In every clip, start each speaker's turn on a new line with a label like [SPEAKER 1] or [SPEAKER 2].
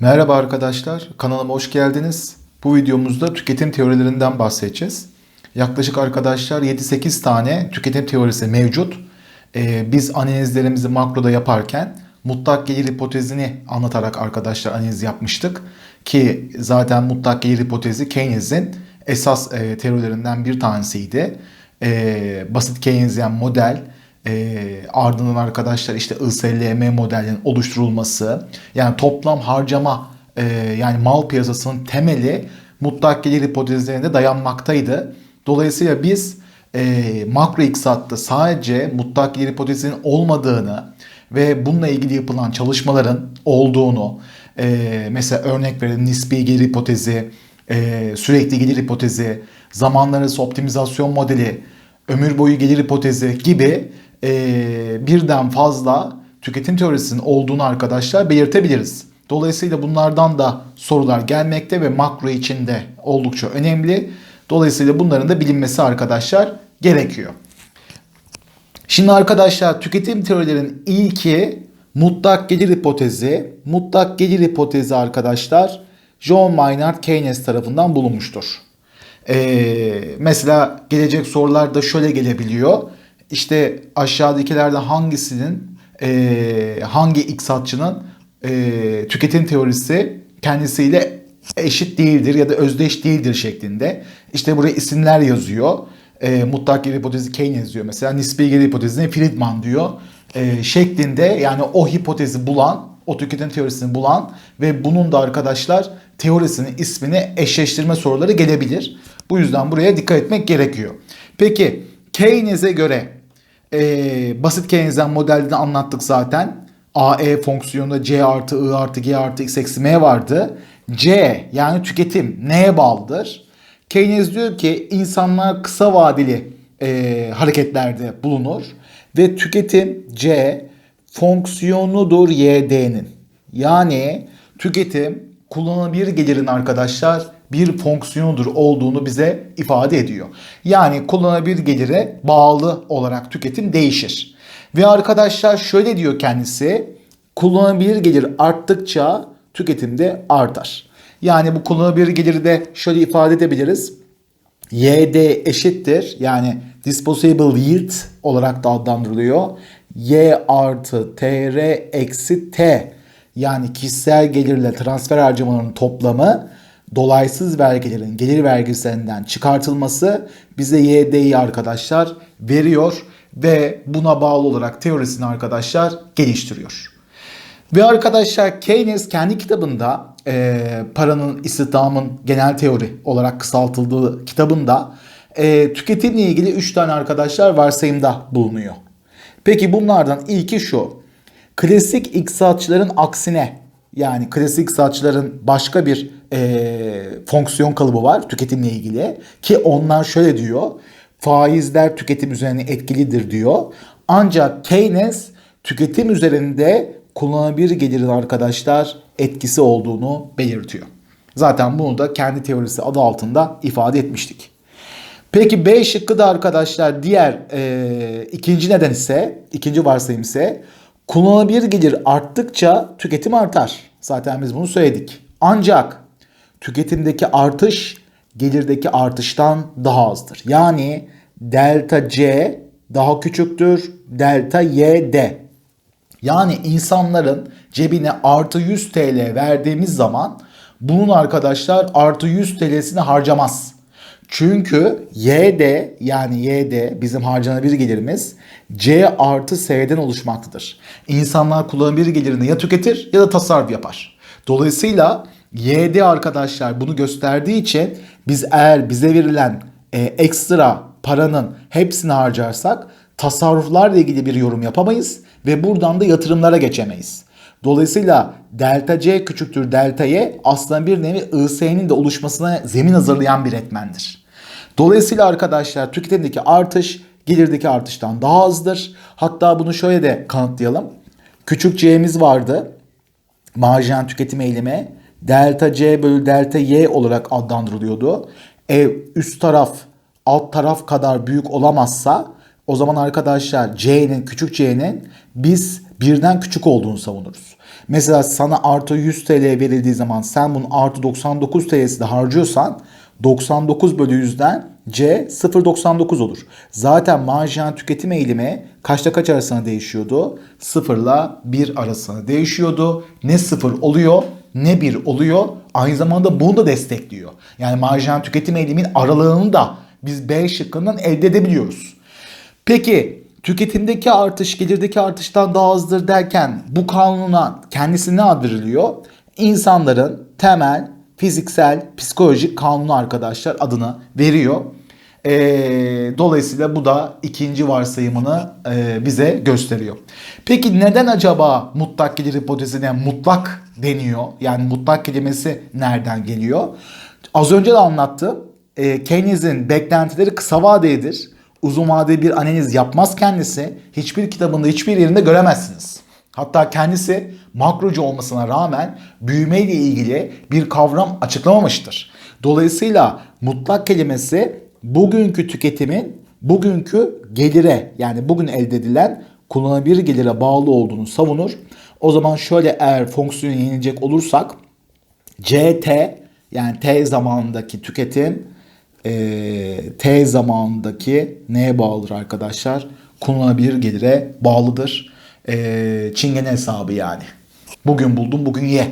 [SPEAKER 1] Merhaba arkadaşlar, kanalıma hoş geldiniz. Bu videomuzda tüketim teorilerinden bahsedeceğiz. Yaklaşık arkadaşlar 7-8 tane tüketim teorisi mevcut. Ee, biz analizlerimizi makroda yaparken mutlak gelir hipotezini anlatarak arkadaşlar analiz yapmıştık. Ki zaten mutlak gelir hipotezi Keynes'in esas e, teorilerinden bir tanesiydi. E, basit Keynesyen model, e, ardından arkadaşlar işte ISLM modelinin oluşturulması yani toplam harcama e, yani mal piyasasının temeli mutlak gelir hipotezlerine dayanmaktaydı. Dolayısıyla biz e, makro iktisatta sadece mutlak gelir hipotezinin olmadığını ve bununla ilgili yapılan çalışmaların olduğunu e, mesela örnek verelim nispi gelir hipotezi, e, sürekli gelir hipotezi, zamanlar arası optimizasyon modeli, ömür boyu gelir hipotezi gibi e, birden fazla tüketim teorisinin olduğunu arkadaşlar belirtebiliriz. Dolayısıyla bunlardan da sorular gelmekte ve makro içinde oldukça önemli. Dolayısıyla bunların da bilinmesi arkadaşlar gerekiyor. Şimdi arkadaşlar tüketim teorilerinin ilki mutlak gelir hipotezi. Mutlak gelir hipotezi arkadaşlar John Maynard Keynes tarafından bulunmuştur. Ee, mesela gelecek sorular da şöyle gelebiliyor. İşte aşağıdakilerden hangisinin e, hangi iktisatçının e, tüketim teorisi kendisiyle eşit değildir ya da özdeş değildir şeklinde. İşte buraya isimler yazıyor. E, mutlak gelir hipotezi Keynes diyor mesela. Nispi gelir hipotezini Friedman diyor. E, şeklinde yani o hipotezi bulan, o tüketim teorisini bulan ve bunun da arkadaşlar teorisinin ismini eşleştirme soruları gelebilir. Bu yüzden buraya dikkat etmek gerekiyor. Peki Keynes'e göre e, basit Keynesian modelini anlattık zaten. AE fonksiyonunda C artı I artı G artı X eksi M vardı. C yani tüketim neye bağlıdır? Keynes diyor ki insanlar kısa vadeli e, hareketlerde bulunur ve tüketim C fonksiyonudur YD'nin. Yani tüketim kullanılabilir gelirin arkadaşlar bir fonksiyonudur olduğunu bize ifade ediyor. Yani kullanılabilir gelire bağlı olarak tüketim değişir. Ve arkadaşlar şöyle diyor kendisi kullanılabilir gelir arttıkça tüketim de artar. Yani bu kullanılabilir geliri de şöyle ifade edebiliriz. YD eşittir yani disposable yield olarak da adlandırılıyor. Y artı TR eksi T yani kişisel gelirle transfer harcamalarının toplamı dolaysız vergilerin gelir vergisinden çıkartılması bize YD'yi arkadaşlar veriyor ve buna bağlı olarak teorisini arkadaşlar geliştiriyor. Ve arkadaşlar Keynes kendi kitabında e, paranın istihdamın genel teori olarak kısaltıldığı kitabında e, tüketimle ilgili 3 tane arkadaşlar varsayımda bulunuyor. Peki bunlardan ilki şu. Klasik iktisatçıların aksine yani klasik iktisatçıların başka bir e, fonksiyon kalıbı var tüketimle ilgili ki onlar şöyle diyor. Faizler tüketim üzerine etkilidir diyor. Ancak Keynes tüketim üzerinde kullanılabilir gelirin arkadaşlar etkisi olduğunu belirtiyor. Zaten bunu da kendi teorisi adı altında ifade etmiştik. Peki B şıkkı da arkadaşlar diğer e, ikinci neden ise, ikinci varsayım ise kullanılabilir gelir arttıkça tüketim artar. Zaten biz bunu söyledik. Ancak tüketimdeki artış gelirdeki artıştan daha azdır. Yani delta C daha küçüktür delta YD. Yani insanların cebine artı 100 TL verdiğimiz zaman bunun arkadaşlar artı 100 TL'sini harcamaz. Çünkü YD yani YD bizim harcanabilir gelirimiz C artı S'den oluşmaktadır. İnsanlar kullanabilir gelirini ya tüketir ya da tasarruf yapar. Dolayısıyla YD arkadaşlar bunu gösterdiği için biz eğer bize verilen e, ekstra paranın hepsini harcarsak tasarruflarla ilgili bir yorum yapamayız ve buradan da yatırımlara geçemeyiz. Dolayısıyla delta C küçüktür delta Y aslında bir nevi IS'nin de oluşmasına zemin hazırlayan bir etmendir. Dolayısıyla arkadaşlar tüketimdeki artış gelirdeki artıştan daha azdır. Hatta bunu şöyle de kanıtlayalım. Küçük C'miz vardı. Marjinal tüketim eğilimi delta C bölü delta Y olarak adlandırılıyordu. Ev üst taraf alt taraf kadar büyük olamazsa o zaman arkadaşlar C'nin küçük C'nin biz birden küçük olduğunu savunuruz. Mesela sana artı 100 TL verildiği zaman sen bunun artı 99 TL'si de harcıyorsan 99 bölü 100'den C 0.99 olur. Zaten marjinal tüketim eğilimi kaçta kaç arasında değişiyordu? 0 ile 1 arasında değişiyordu. Ne 0 oluyor ne 1 oluyor. Aynı zamanda bunu da destekliyor. Yani marjinal tüketim eğilimin aralığını da biz B şıkkından elde edebiliyoruz. Peki tüketimdeki artış gelirdeki artıştan daha azdır derken bu kanuna kendisi ne ad veriliyor? İnsanların temel fiziksel psikolojik kanunu arkadaşlar adını veriyor. Ee, dolayısıyla bu da ikinci varsayımını e, bize gösteriyor. Peki neden acaba mutlak gelir hipotezine mutlak deniyor? Yani mutlak kelimesi nereden geliyor? Az önce de anlattım. E, Keynes'in beklentileri kısa vadelidir. Uzun vadeli bir analiz yapmaz kendisi. Hiçbir kitabında hiçbir yerinde göremezsiniz. Hatta kendisi makrocu olmasına rağmen büyümeyle ilgili bir kavram açıklamamıştır. Dolayısıyla mutlak kelimesi bugünkü tüketimin bugünkü gelire yani bugün elde edilen kullanılabilir gelire bağlı olduğunu savunur. O zaman şöyle eğer fonksiyonu yenilecek olursak CT yani T zamanındaki tüketim e, T zamanındaki neye bağlıdır arkadaşlar? Kullanılabilir gelire bağlıdır. E, çingene hesabı yani. Bugün buldum bugün ye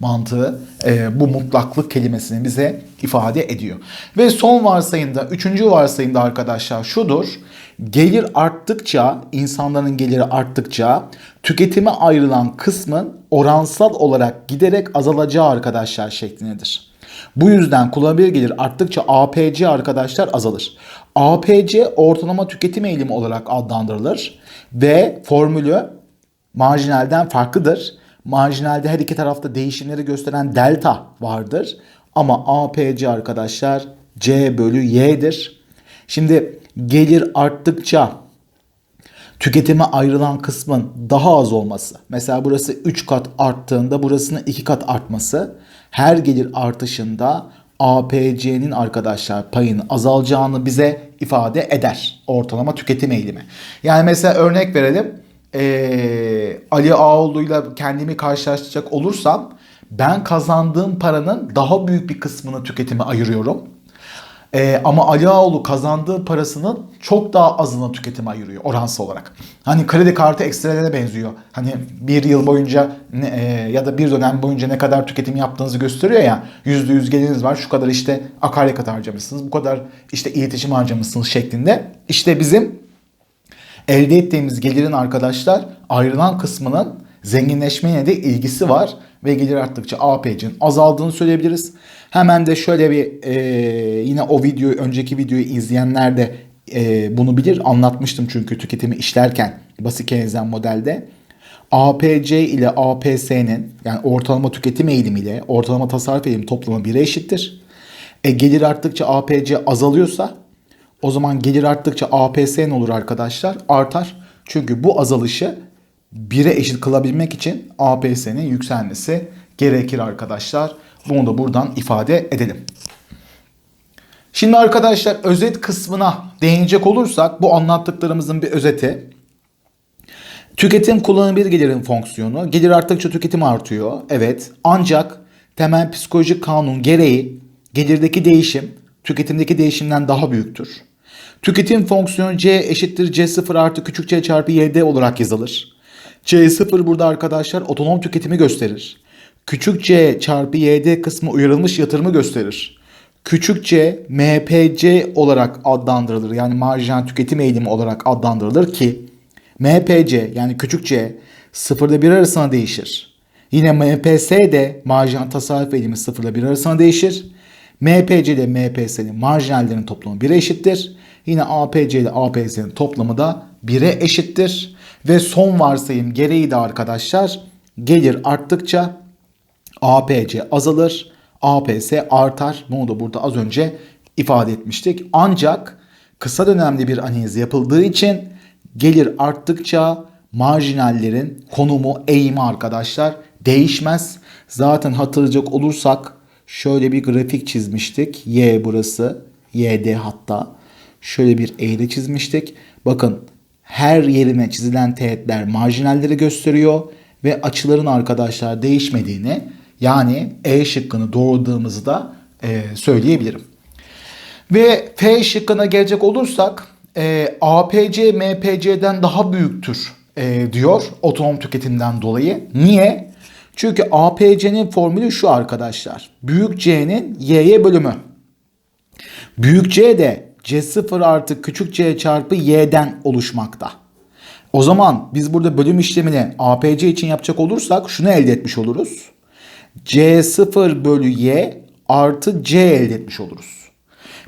[SPEAKER 1] mantığı e, bu mutlaklık kelimesini bize ifade ediyor. Ve son varsayımda, üçüncü varsayımda arkadaşlar şudur. Gelir arttıkça, insanların geliri arttıkça tüketime ayrılan kısmın oransal olarak giderek azalacağı arkadaşlar şeklindedir. Bu yüzden kullanılabilir gelir arttıkça APC arkadaşlar azalır. APC ortalama tüketim eğilimi olarak adlandırılır ve formülü marjinalden farklıdır. Marjinalde her iki tarafta değişimleri gösteren delta vardır. Ama APC arkadaşlar C bölü Y'dir. Şimdi gelir arttıkça tüketime ayrılan kısmın daha az olması. Mesela burası 3 kat arttığında burasının 2 kat artması. Her gelir artışında APC'nin arkadaşlar payının azalacağını bize ifade eder. Ortalama tüketim eğilimi. Yani mesela örnek verelim e, Ali Ağoğlu'yla kendimi karşılaştıracak olursam ben kazandığım paranın daha büyük bir kısmını tüketime ayırıyorum. Ee, ama Ali Ağoğlu kazandığı parasının çok daha azını tüketime ayırıyor oransal olarak. Hani kredi kartı ekstrelere benziyor. Hani bir yıl boyunca ne, e, ya da bir dönem boyunca ne kadar tüketim yaptığınızı gösteriyor ya. Yüzde yüz geliriniz var. Şu kadar işte akaryakıt harcamışsınız. Bu kadar işte iletişim harcamışsınız şeklinde. İşte bizim elde ettiğimiz gelirin arkadaşlar ayrılan kısmının zenginleşmeye de ilgisi var ve gelir arttıkça APC'nin azaldığını söyleyebiliriz. Hemen de şöyle bir e, yine o videoyu önceki videoyu izleyenler de e, bunu bilir. Anlatmıştım çünkü tüketimi işlerken basit Keynesyen modelde. APC ile APS'nin yani ortalama tüketim eğilimi ile ortalama tasarruf eğilimi toplamı 1'e eşittir. E, gelir arttıkça APC azalıyorsa o zaman gelir arttıkça APS ne olur arkadaşlar? Artar. Çünkü bu azalışı 1'e eşit kılabilmek için APS'nin yükselmesi gerekir arkadaşlar. Bunu da buradan ifade edelim. Şimdi arkadaşlar özet kısmına değinecek olursak bu anlattıklarımızın bir özeti. Tüketim kullanılabilir gelirin fonksiyonu. Gelir arttıkça tüketim artıyor. Evet. Ancak temel psikolojik kanun gereği gelirdeki değişim tüketimdeki değişimden daha büyüktür. Tüketim fonksiyonu C eşittir C0 artı küçük c çarpı YD olarak yazılır. C0 burada arkadaşlar otonom tüketimi gösterir. Küçük c çarpı yd kısmı uyarılmış yatırımı gösterir. Küçük c MPC olarak adlandırılır. Yani marjinal tüketim eğilimi olarak adlandırılır ki MPC yani küçük c sıfırda bir arasına değişir. Yine MPS de marjinal tasarruf eğilimi sıfırla bir arasına değişir. MPC ile MPS'nin marjinallerin toplamı 1'e eşittir. Yine APC ile APS'nin toplamı da 1'e eşittir. Ve son varsayım gereği de arkadaşlar gelir arttıkça APC azalır, APS artar. Bunu da burada az önce ifade etmiştik. Ancak kısa dönemli bir analiz yapıldığı için gelir arttıkça marjinallerin konumu, eğimi arkadaşlar değişmez. Zaten hatırlayacak olursak şöyle bir grafik çizmiştik. Y burası, YD hatta. Şöyle bir eğri çizmiştik. Bakın her yerine çizilen teğetler marjinalleri gösteriyor. ve açıların arkadaşlar değişmediğini yani E şıkkını doğruladığımızı da e, söyleyebilirim. Ve F şıkkına gelecek olursak e, APC MPC'den daha büyüktür e, diyor otonom tüketimden dolayı. Niye? Çünkü APC'nin formülü şu arkadaşlar. Büyük C'nin Y'ye bölümü. Büyük C de C0 artı küçük C çarpı Y'den oluşmakta. O zaman biz burada bölüm işlemini APC için yapacak olursak şunu elde etmiş oluruz. C0 bölü Y artı C elde etmiş oluruz.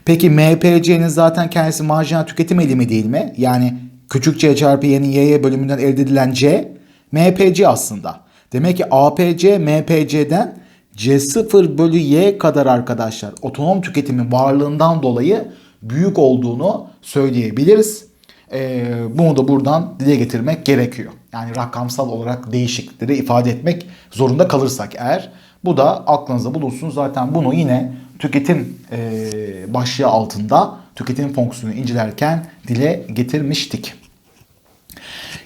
[SPEAKER 1] Peki MPC'nin zaten kendisi marjinal tüketim eğilimi değil mi? Yani küçük c çarpı y'nin y'ye bölümünden elde edilen c MPC aslında. Demek ki APC MPC'den C0 bölü Y kadar arkadaşlar otonom tüketimin varlığından dolayı büyük olduğunu söyleyebiliriz. Ee, bunu da buradan dile getirmek gerekiyor. Yani rakamsal olarak değişiklikleri ifade etmek zorunda kalırsak eğer. Bu da aklınıza bulunsun. Zaten bunu yine tüketim e, başlığı altında tüketim fonksiyonu incelerken dile getirmiştik.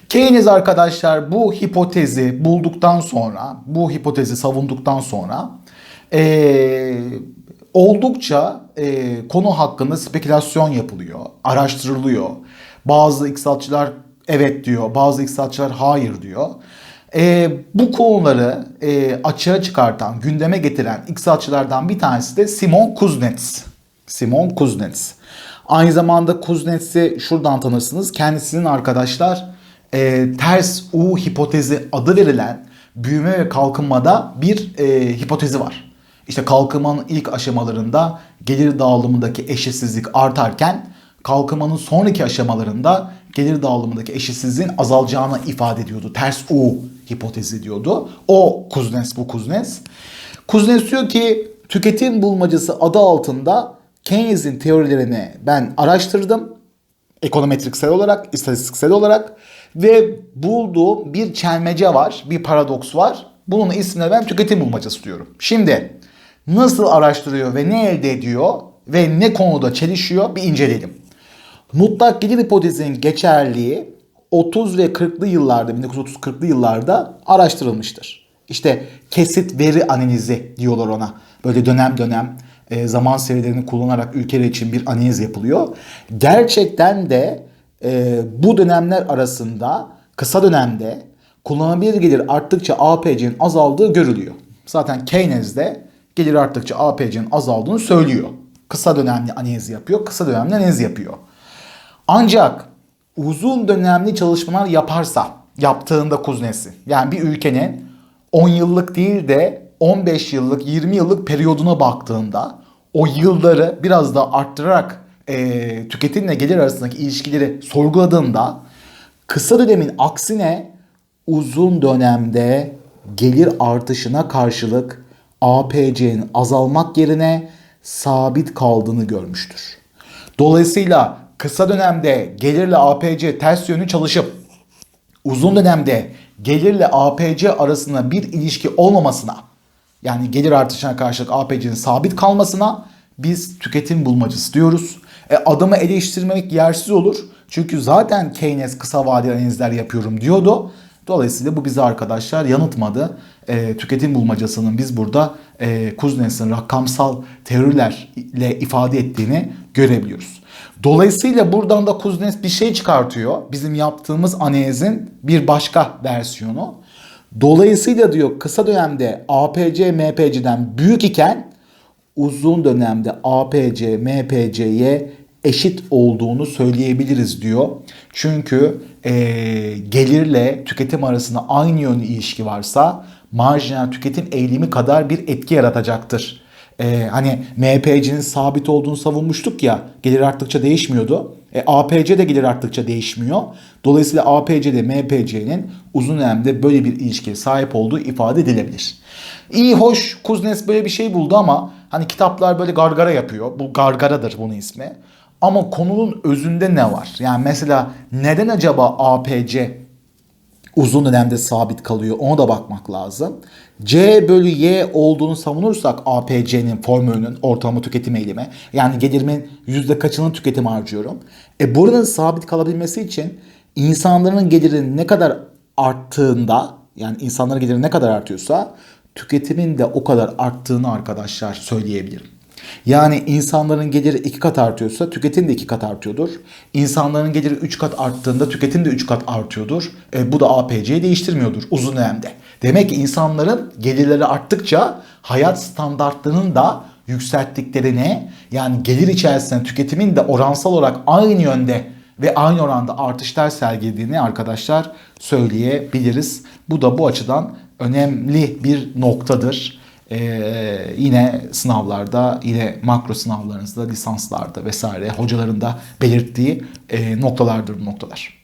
[SPEAKER 1] Keynes arkadaşlar bu hipotezi bulduktan sonra, bu hipotezi savunduktan sonra e, oldukça e, konu hakkında spekülasyon yapılıyor, araştırılıyor. Bazı iktisatçılar evet diyor, bazı iktisatçılar hayır diyor. E, bu konuları e, açığa çıkartan, gündeme getiren iktisatçılardan bir tanesi de Simon Kuznets. Simon Kuznets. Aynı zamanda Kuznets'i şuradan tanırsınız. Kendisinin arkadaşlar e, ters U hipotezi adı verilen büyüme ve kalkınmada bir e, hipotezi var. İşte kalkınmanın ilk aşamalarında gelir dağılımındaki eşitsizlik artarken kalkınmanın sonraki aşamalarında gelir dağılımındaki eşitsizliğin azalacağını ifade ediyordu. Ters U hipotezi diyordu. O Kuznets bu Kuznets. Kuznets diyor ki tüketim bulmacası adı altında Keynes'in teorilerini ben araştırdım. Ekonometriksel olarak, istatistiksel olarak ve bulduğum bir çelmece var, bir paradoks var. Bunun ismine ben tüketim bulmacası diyorum. Şimdi nasıl araştırıyor ve ne elde ediyor ve ne konuda çelişiyor bir inceleyelim. Mutlak gelir hipotezinin geçerliği 30 ve 40'lı yıllarda 1930-40'lı yıllarda araştırılmıştır. İşte kesit veri analizi diyorlar ona. Böyle dönem dönem e, zaman serilerini kullanarak ülkeler için bir analiz yapılıyor. Gerçekten de e, bu dönemler arasında kısa dönemde kullanılabilir gelir arttıkça APC'nin azaldığı görülüyor. Zaten Keynes'de gelir arttıkça APC'nin azaldığını söylüyor. Kısa dönemli analiz yapıyor, kısa dönemli analiz yapıyor. Ancak uzun dönemli çalışmalar yaparsa, yaptığında Kuznets'i, yani bir ülkenin 10 yıllık değil de 15 yıllık, 20 yıllık periyoduna baktığında o yılları biraz da arttırarak e, tüketimle gelir arasındaki ilişkileri sorguladığında kısa dönemin aksine uzun dönemde gelir artışına karşılık APC'nin azalmak yerine sabit kaldığını görmüştür. Dolayısıyla kısa dönemde gelirle APC ters yönlü çalışıp uzun dönemde gelirle APC arasında bir ilişki olmamasına yani gelir artışına karşılık APC'nin sabit kalmasına biz tüketim bulmacası diyoruz. E, adamı eleştirmek yersiz olur. Çünkü zaten Keynes kısa vadeli analizler yapıyorum diyordu. Dolayısıyla bu bizi arkadaşlar yanıltmadı. E, tüketim bulmacasının biz burada e, Kuznets'in rakamsal teorilerle ifade ettiğini görebiliyoruz. Dolayısıyla buradan da Kuznets bir şey çıkartıyor. Bizim yaptığımız analizin bir başka versiyonu. Dolayısıyla diyor kısa dönemde APC MPC'den büyük iken uzun dönemde APC MPC'ye eşit olduğunu söyleyebiliriz diyor. Çünkü e, gelirle tüketim arasında aynı yönlü ilişki varsa marjinal tüketim eğilimi kadar bir etki yaratacaktır. E, hani MPC'nin sabit olduğunu savunmuştuk ya gelir arttıkça değişmiyordu. E, APC de gelir arttıkça değişmiyor. Dolayısıyla APC de MPC'nin uzun dönemde böyle bir ilişkiye sahip olduğu ifade edilebilir. İyi hoş Kuznets böyle bir şey buldu ama hani kitaplar böyle gargara yapıyor. Bu gargaradır bunun ismi. Ama konunun özünde ne var? Yani mesela neden acaba APC uzun dönemde sabit kalıyor ona da bakmak lazım. C bölü Y olduğunu savunursak APC'nin formülünün ortalama tüketim eğilimi yani gelirimin yüzde kaçını tüketim harcıyorum. E buranın sabit kalabilmesi için insanların gelirinin ne kadar arttığında yani insanların geliri ne kadar artıyorsa tüketimin de o kadar arttığını arkadaşlar söyleyebilirim. Yani insanların geliri iki kat artıyorsa tüketim de iki kat artıyordur. İnsanların geliri üç kat arttığında tüketim de üç kat artıyordur. E, bu da APC'yi değiştirmiyordur uzun dönemde. Demek ki insanların gelirleri arttıkça hayat standartlarının da yükselttiklerini yani gelir içerisinde tüketimin de oransal olarak aynı yönde ve aynı oranda artışlar sergilediğini arkadaşlar söyleyebiliriz. Bu da bu açıdan önemli bir noktadır. Ee, yine sınavlarda, yine makro sınavlarınızda, lisanslarda vesaire hocaların da belirttiği e, noktalardır bu noktalar.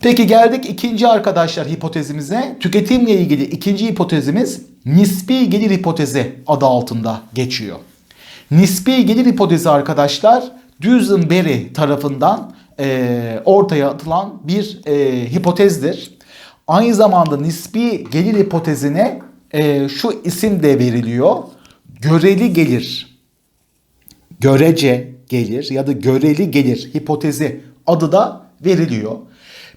[SPEAKER 1] Peki geldik ikinci arkadaşlar hipotezimize. Tüketimle ilgili ikinci hipotezimiz nispi gelir hipotezi adı altında geçiyor. Nispi gelir hipotezi arkadaşlar Duesenberry tarafından e, ortaya atılan bir e, hipotezdir. Aynı zamanda nispi gelir hipotezine e, şu isim de veriliyor. Göreli gelir. Görece gelir ya da göreli gelir hipotezi adı da veriliyor.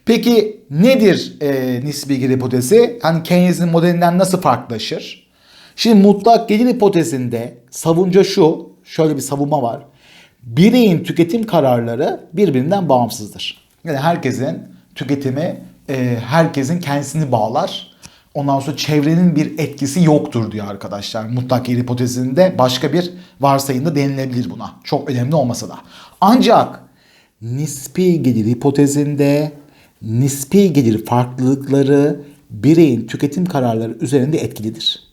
[SPEAKER 1] Peki nedir e, nispi gelir hipotezi? Hani Keynes'in modelinden nasıl farklılaşır? Şimdi mutlak gelir hipotezinde savunca şu, şöyle bir savunma var. Bireyin tüketim kararları birbirinden bağımsızdır. Yani herkesin tüketimi e, herkesin kendisini bağlar. Ondan sonra çevrenin bir etkisi yoktur diyor arkadaşlar. Mutlak gelir hipotezinde başka bir varsayımda denilebilir buna. Çok önemli olmasa da. Ancak nispi gelir hipotezinde nispi gelir farklılıkları bireyin tüketim kararları üzerinde etkilidir.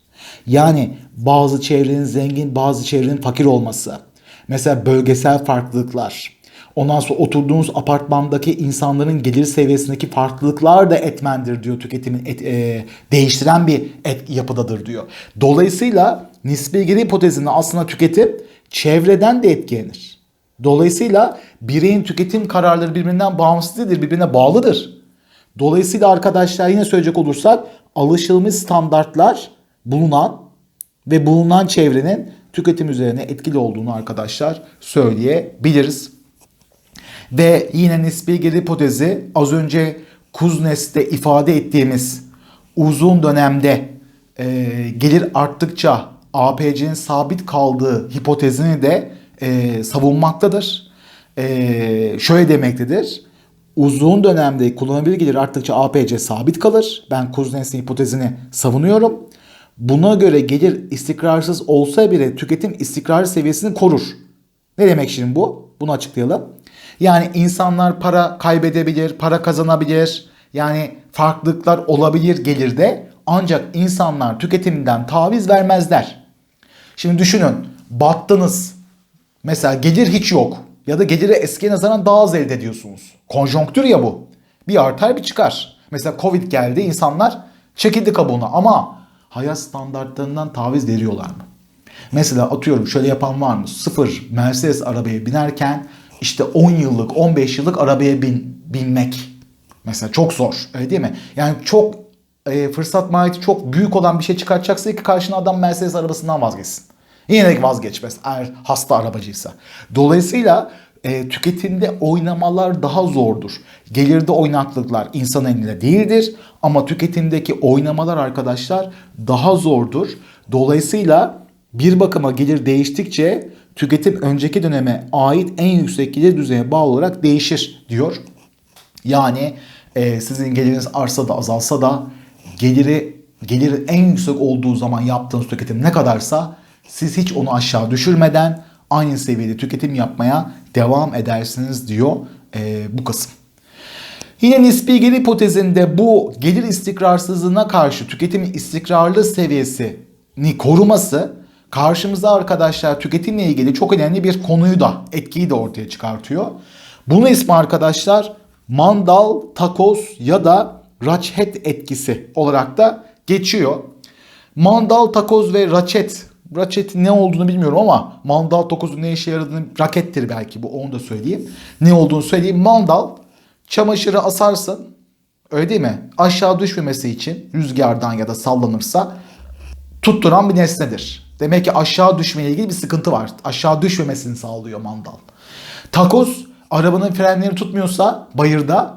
[SPEAKER 1] Yani bazı çevrenin zengin, bazı çevrenin fakir olması. Mesela bölgesel farklılıklar. Ondan sonra oturduğunuz apartmandaki insanların gelir seviyesindeki farklılıklar da etmendir diyor tüketimin et, e, değiştiren bir et, yapıdadır diyor. Dolayısıyla nispi gelir hipotezinde aslında tüketim çevreden de etkilenir. Dolayısıyla bireyin tüketim kararları birbirinden bağımsız değildir, birbirine bağlıdır. Dolayısıyla arkadaşlar yine söyleyecek olursak alışılmış standartlar bulunan ve bulunan çevrenin tüketim üzerine etkili olduğunu arkadaşlar söyleyebiliriz. Ve yine nispi gelir hipotezi az önce Kuznets'te ifade ettiğimiz uzun dönemde e, gelir arttıkça APC'nin sabit kaldığı hipotezini de e, savunmaktadır. E, şöyle demektedir. Uzun dönemde kullanılabilir gelir arttıkça APC sabit kalır. Ben Kuznets'in hipotezini savunuyorum. Buna göre gelir istikrarsız olsa bile tüketim istikrar seviyesini korur. Ne demek şimdi bu? Bunu açıklayalım. Yani insanlar para kaybedebilir, para kazanabilir. Yani farklılıklar olabilir gelirde. Ancak insanlar tüketiminden taviz vermezler. Şimdi düşünün battınız. Mesela gelir hiç yok. Ya da geliri eskiye nazaran daha az elde ediyorsunuz. Konjonktür ya bu. Bir artar bir çıkar. Mesela Covid geldi insanlar çekildi kabuğuna ama hayat standartlarından taviz veriyorlar mı? Mesela atıyorum şöyle yapan var mı? Sıfır Mercedes arabaya binerken işte 10 yıllık 15 yıllık arabaya bin, binmek. Mesela çok zor öyle değil mi? Yani çok e, fırsat maliyeti çok büyük olan bir şey çıkartacaksa ki karşına adam Mercedes arabasından vazgeçsin. Yine de vazgeçmez eğer hasta arabacıysa. Dolayısıyla e, tüketimde oynamalar daha zordur. Gelirde oynaklıklar insan elinde değildir ama tüketimdeki oynamalar arkadaşlar daha zordur. Dolayısıyla bir bakıma gelir değiştikçe tüketim önceki döneme ait en yüksek gelir düzeyine bağlı olarak değişir diyor. Yani e, sizin geliriniz artsa da azalsa da geliri gelir en yüksek olduğu zaman yaptığınız tüketim ne kadarsa siz hiç onu aşağı düşürmeden aynı seviyede tüketim yapmaya devam edersiniz diyor e, bu kısım. Yine nispi gelir hipotezinde bu gelir istikrarsızlığına karşı tüketimin istikrarlı seviyesini koruması karşımıza arkadaşlar tüketimle ilgili çok önemli bir konuyu da etkiyi de ortaya çıkartıyor. Bunun ismi arkadaşlar mandal, takoz ya da raçet etkisi olarak da geçiyor. Mandal, takoz ve raçet. Raçetin ne olduğunu bilmiyorum ama mandal takozun ne işe yaradığını rakettir belki bu onu da söyleyeyim. Ne olduğunu söyleyeyim. Mandal çamaşırı asarsın öyle değil mi? Aşağı düşmemesi için rüzgardan ya da sallanırsa tutturan bir nesnedir. Demek ki aşağı düşmeyle ilgili bir sıkıntı var. Aşağı düşmemesini sağlıyor mandal. Takoz arabanın frenleri tutmuyorsa bayırda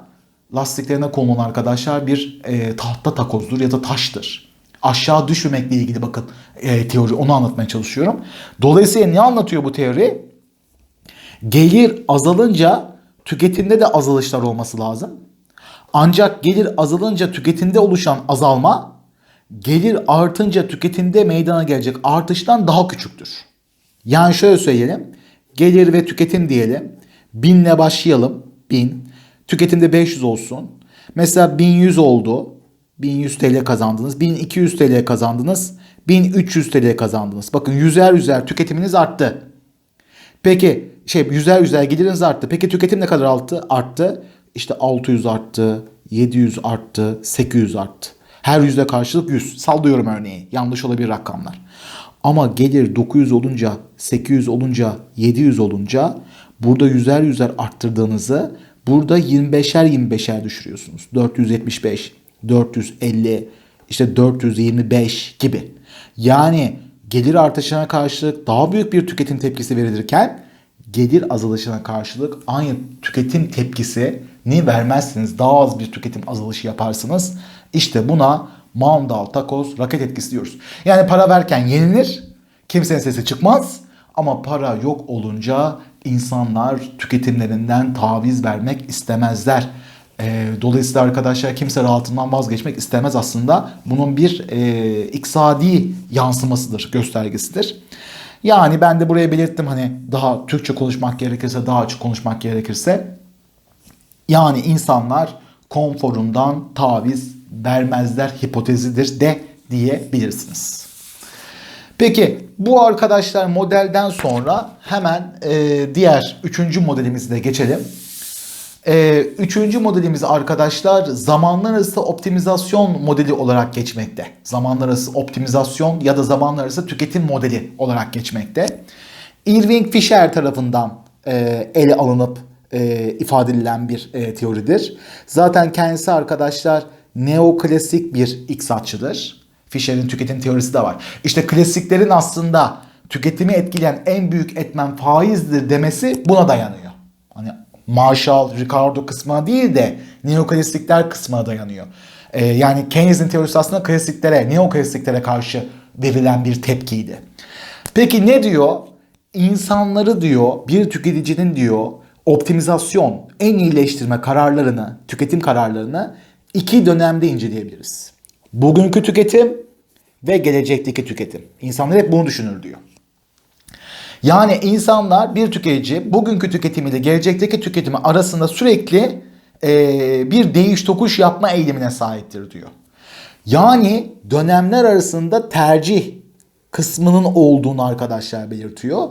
[SPEAKER 1] lastiklerine konulan arkadaşlar bir e, tahta takozdur ya da taştır. Aşağı düşmemekle ilgili bakın e, teori onu anlatmaya çalışıyorum. Dolayısıyla ne anlatıyor bu teori? Gelir azalınca tüketimde de azalışlar olması lazım. Ancak gelir azalınca tüketimde oluşan azalma gelir artınca tüketimde meydana gelecek artıştan daha küçüktür. Yani şöyle söyleyelim. Gelir ve tüketim diyelim. Binle başlayalım. Bin. Tüketimde 500 olsun. Mesela 1100 oldu. 1100 TL kazandınız. 1200 TL kazandınız. 1300 TL kazandınız. Bakın yüzer yüzer tüketiminiz arttı. Peki şey yüzer yüzer geliriniz arttı. Peki tüketim ne kadar arttı? Arttı. İşte 600 arttı, 700 arttı, 800 arttı. Her yüzde karşılık 100. Sallıyorum örneği. Yanlış olabilir rakamlar. Ama gelir 900 olunca, 800 olunca, 700 olunca burada yüzer yüzer arttırdığınızı burada 25'er 25'er düşürüyorsunuz. 475, 450, işte 425 gibi. Yani gelir artışına karşılık daha büyük bir tüketim tepkisi verilirken gelir azalışına karşılık aynı tüketim tepkisini vermezsiniz. Daha az bir tüketim azalışı yaparsınız. İşte buna mandal, takoz, raket etkisi diyoruz. Yani para verken yenilir, kimsenin sesi çıkmaz ama para yok olunca insanlar tüketimlerinden taviz vermek istemezler. E, dolayısıyla arkadaşlar kimse rahatından vazgeçmek istemez aslında. Bunun bir e, iksadi yansımasıdır, göstergesidir. Yani ben de buraya belirttim hani daha Türkçe konuşmak gerekirse, daha açık konuşmak gerekirse. Yani insanlar konforundan taviz vermezler hipotezidir de diyebilirsiniz. Peki bu arkadaşlar modelden sonra hemen e, diğer üçüncü modelimize de geçelim. E, üçüncü modelimiz arkadaşlar zamanlar arası optimizasyon modeli olarak geçmekte. Zamanlar arası optimizasyon ya da zamanlar arası tüketim modeli olarak geçmekte. Irving Fisher tarafından e, ele alınıp e, ifade edilen bir e, teoridir. Zaten kendisi arkadaşlar neoklasik bir iktisatçıdır. Fisher'in tüketim teorisi de var. İşte klasiklerin aslında tüketimi etkileyen en büyük etmen faizdir demesi buna dayanıyor. Hani Marshall, Ricardo kısmına değil de neoklasikler kısmına dayanıyor. Ee, yani Keynes'in teorisi aslında klasiklere, neoklasiklere karşı verilen bir tepkiydi. Peki ne diyor? İnsanları diyor, bir tüketicinin diyor optimizasyon, en iyileştirme kararlarını, tüketim kararlarını iki dönemde inceleyebiliriz. Bugünkü tüketim ve gelecekteki tüketim. İnsanlar hep bunu düşünür diyor. Yani insanlar bir tüketici bugünkü tüketimiyle gelecekteki tüketimi arasında sürekli e, bir değiş tokuş yapma eğilimine sahiptir diyor. Yani dönemler arasında tercih kısmının olduğunu arkadaşlar belirtiyor.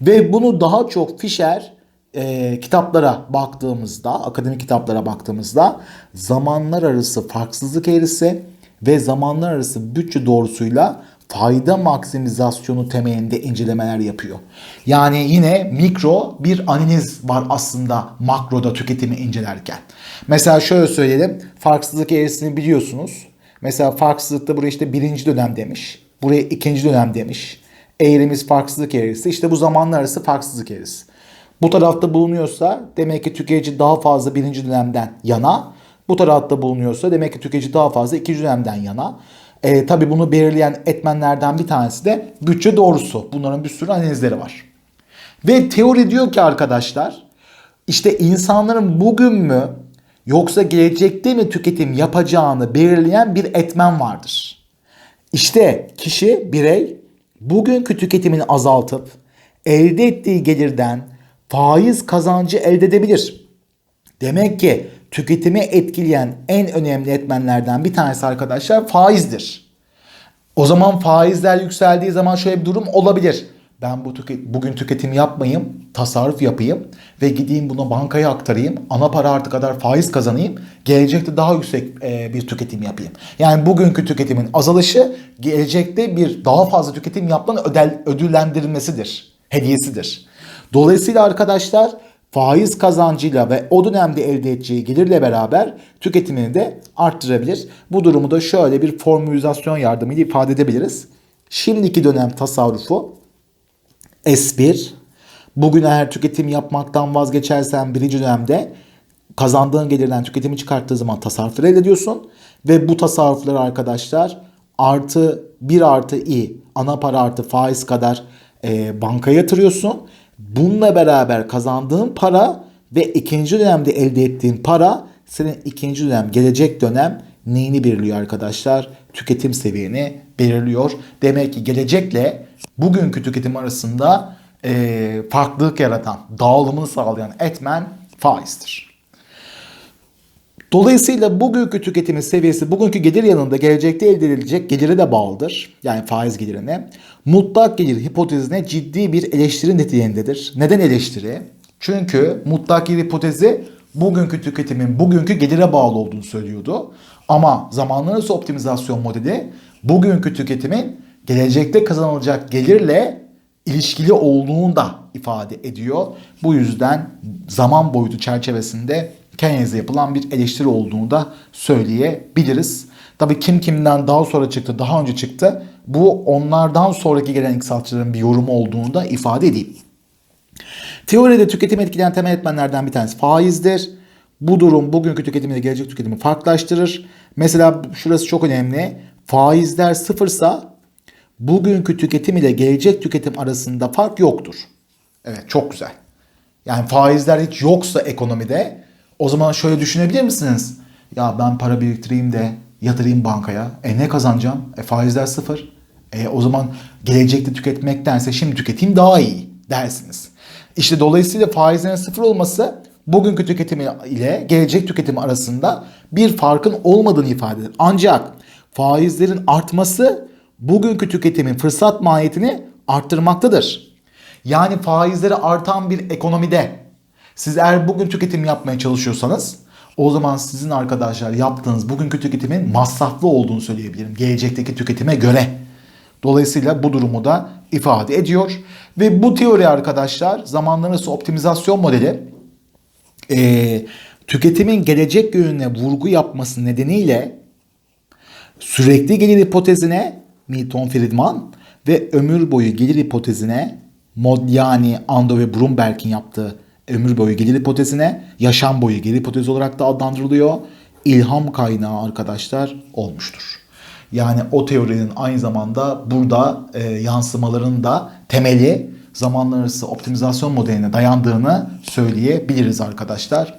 [SPEAKER 1] Ve bunu daha çok Fisher e, kitaplara baktığımızda, akademik kitaplara baktığımızda zamanlar arası farksızlık eğrisi ve zamanlar arası bütçe doğrusuyla fayda maksimizasyonu temelinde incelemeler yapıyor. Yani yine mikro bir analiz var aslında makroda tüketimi incelerken. Mesela şöyle söyleyelim. Farksızlık eğrisini biliyorsunuz. Mesela farksızlıkta buraya işte birinci dönem demiş. Buraya ikinci dönem demiş. Eğrimiz farksızlık eğrisi. İşte bu zamanlar arası farksızlık eğrisi. Bu tarafta bulunuyorsa demek ki tüketici daha fazla birinci dönemden yana. Bu tarafta bulunuyorsa demek ki tüketici daha fazla ikinci dönemden yana. E, tabii bunu belirleyen etmenlerden bir tanesi de bütçe doğrusu. Bunların bir sürü analizleri var. Ve teori diyor ki arkadaşlar işte insanların bugün mü yoksa gelecekte mi tüketim yapacağını belirleyen bir etmen vardır. İşte kişi, birey bugünkü tüketimini azaltıp elde ettiği gelirden faiz kazancı elde edebilir. Demek ki tüketimi etkileyen en önemli etmenlerden bir tanesi arkadaşlar faizdir. O zaman faizler yükseldiği zaman şöyle bir durum olabilir. Ben bu tüket bugün tüketim yapmayayım, tasarruf yapayım ve gideyim bunu bankaya aktarayım. Ana para artı kadar faiz kazanayım. Gelecekte daha yüksek e, bir tüketim yapayım. Yani bugünkü tüketimin azalışı gelecekte bir daha fazla tüketim yapmanın ödel, ödüllendirilmesidir, hediyesidir. Dolayısıyla arkadaşlar faiz kazancıyla ve o dönemde elde edeceği gelirle beraber tüketimini de arttırabilir. Bu durumu da şöyle bir formülizasyon yardımıyla ifade edebiliriz. Şimdiki dönem tasarrufu S1. Bugün eğer tüketim yapmaktan vazgeçersen birinci dönemde kazandığın gelirden tüketimi çıkarttığı zaman tasarrufları elde ediyorsun. Ve bu tasarrufları arkadaşlar artı 1 artı i ana para artı faiz kadar e, bankaya yatırıyorsun. Bununla beraber kazandığın para ve ikinci dönemde elde ettiğin para senin ikinci dönem gelecek dönem neyini belirliyor arkadaşlar? Tüketim seviyeni belirliyor. Demek ki gelecekle bugünkü tüketim arasında e, farklılık yaratan, dağılımını sağlayan etmen faizdir. Dolayısıyla bugünkü tüketimin seviyesi bugünkü gelir yanında gelecekte elde edilecek gelire de bağlıdır. Yani faiz gelirine. Mutlak gelir hipotezine ciddi bir eleştiri niteliğindedir. Neden eleştiri? Çünkü mutlak gelir hipotezi bugünkü tüketimin bugünkü gelire bağlı olduğunu söylüyordu. Ama zamanlı arası optimizasyon modeli bugünkü tüketimin gelecekte kazanılacak gelirle ilişkili olduğunu da ifade ediyor. Bu yüzden zaman boyutu çerçevesinde Keynes'e yapılan bir eleştiri olduğunu da söyleyebiliriz. Tabii kim kimden daha sonra çıktı, daha önce çıktı. Bu onlardan sonraki gelen iktisatçıların bir yorumu olduğunu da ifade edeyim. Teoride tüketim etkileyen temel etmenlerden bir tanesi faizdir. Bu durum bugünkü tüketimi ile gelecek tüketimi farklılaştırır. Mesela şurası çok önemli. Faizler sıfırsa bugünkü tüketim ile gelecek tüketim arasında fark yoktur. Evet çok güzel. Yani faizler hiç yoksa ekonomide o zaman şöyle düşünebilir misiniz? Ya ben para biriktireyim de yatırayım bankaya. E ne kazanacağım? E faizler sıfır. E o zaman gelecekte tüketmektense şimdi tüketeyim daha iyi dersiniz. İşte dolayısıyla faizlerin sıfır olması bugünkü tüketimi ile gelecek tüketimi arasında bir farkın olmadığını ifade eder. Ancak faizlerin artması bugünkü tüketimin fırsat maliyetini arttırmaktadır. Yani faizleri artan bir ekonomide siz eğer bugün tüketim yapmaya çalışıyorsanız o zaman sizin arkadaşlar yaptığınız bugünkü tüketimin masraflı olduğunu söyleyebilirim. Gelecekteki tüketime göre. Dolayısıyla bu durumu da ifade ediyor. Ve bu teori arkadaşlar zamanlar arası optimizasyon modeli e, tüketimin gelecek yönüne vurgu yapması nedeniyle sürekli gelir hipotezine Milton Friedman ve ömür boyu gelir hipotezine Modigliani, Ando ve Brumberg'in yaptığı ömür boyu gelir hipotezine yaşam boyu gelir hipotezi olarak da adlandırılıyor. İlham kaynağı arkadaşlar olmuştur. Yani o teorinin aynı zamanda burada e, yansımaların da temeli zamanlar arası optimizasyon modeline dayandığını söyleyebiliriz arkadaşlar.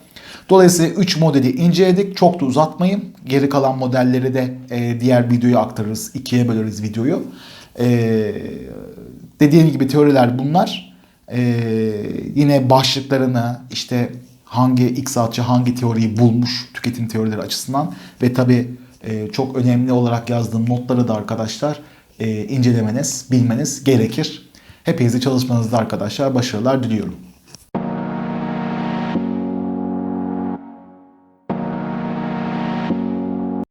[SPEAKER 1] Dolayısıyla 3 modeli inceledik. Çok da uzatmayayım. Geri kalan modelleri de e, diğer videoya aktarırız. ikiye böleriz videoyu. E, dediğim gibi teoriler bunlar. E, yine başlıklarını işte hangi iktisatçı hangi teoriyi bulmuş tüketim teorileri açısından ve tabi e, çok önemli olarak yazdığım notları da arkadaşlar e, incelemeniz, bilmeniz gerekir. Hepinize çalışmanızda arkadaşlar başarılar diliyorum.